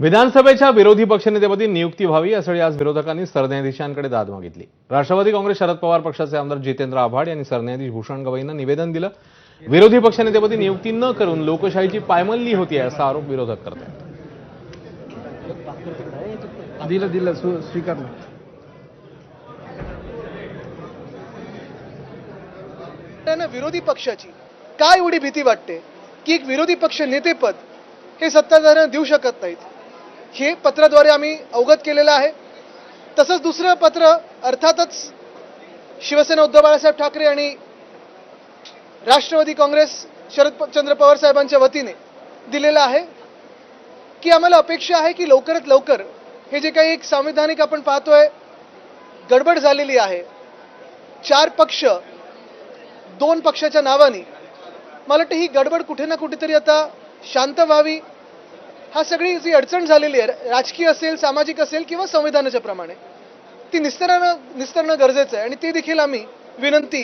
विधानसभेच्या विरोधी पक्षनेतेपदी नियुक्ती व्हावी यासाठी आज विरोधकांनी सरन्यायाधीशांकडे दाद मागितली. राष्ट्रवादी काँग्रेस शरद पवार पक्षाचे आमदार जितेंद्र आव्हाड यांनी सरन्यायाधीश भूषण गवईंना निवेदन दिलं. विरोधी पक्षनेतेपदी नियुक्ती न करून लोकशाहीची पायमल्ली होती असा आरोप विरोधक करत आहेत दिलं दिलं स्वी- स्वीकारलं. त्यांना विरोधी पक्षाची काय एवढी भीती वाटते की एक विरोधी पक्ष नेतेपद हे सत्ताधाऱ्यांना देऊ शकत नाहीत? हे पत्राद्वारे आम्ही अवगत केलेलं आहे. तसंच दुसरं पत्र अर्थातच शिवसेना उद्धव बाळासाहेब ठाकरे आणि राष्ट्रवादी काँग्रेस शरद चंद्र पवार साहेबांच्या वतीने दिलेलं आहे की आम्हाला अपेक्षा आहे की लवकरात लवकर हे जे काही एक संविधानिक आपण पाहतोय गडबड झालेली आहे. चार पक्ष दोन पक्षाच्या नावाने मला वाटतं ही गडबड कुठे ना कुठेतरी आता शांत व्हावी हा सगळी जी अडचण झालेली आहे राजकीय असेल सामाजिक असेल किंवा संविधानाच्या प्रमाणे ती निस्तरणं निस्तरणं गरजेचं आहे. आणि ते देखील आम्ही विनंती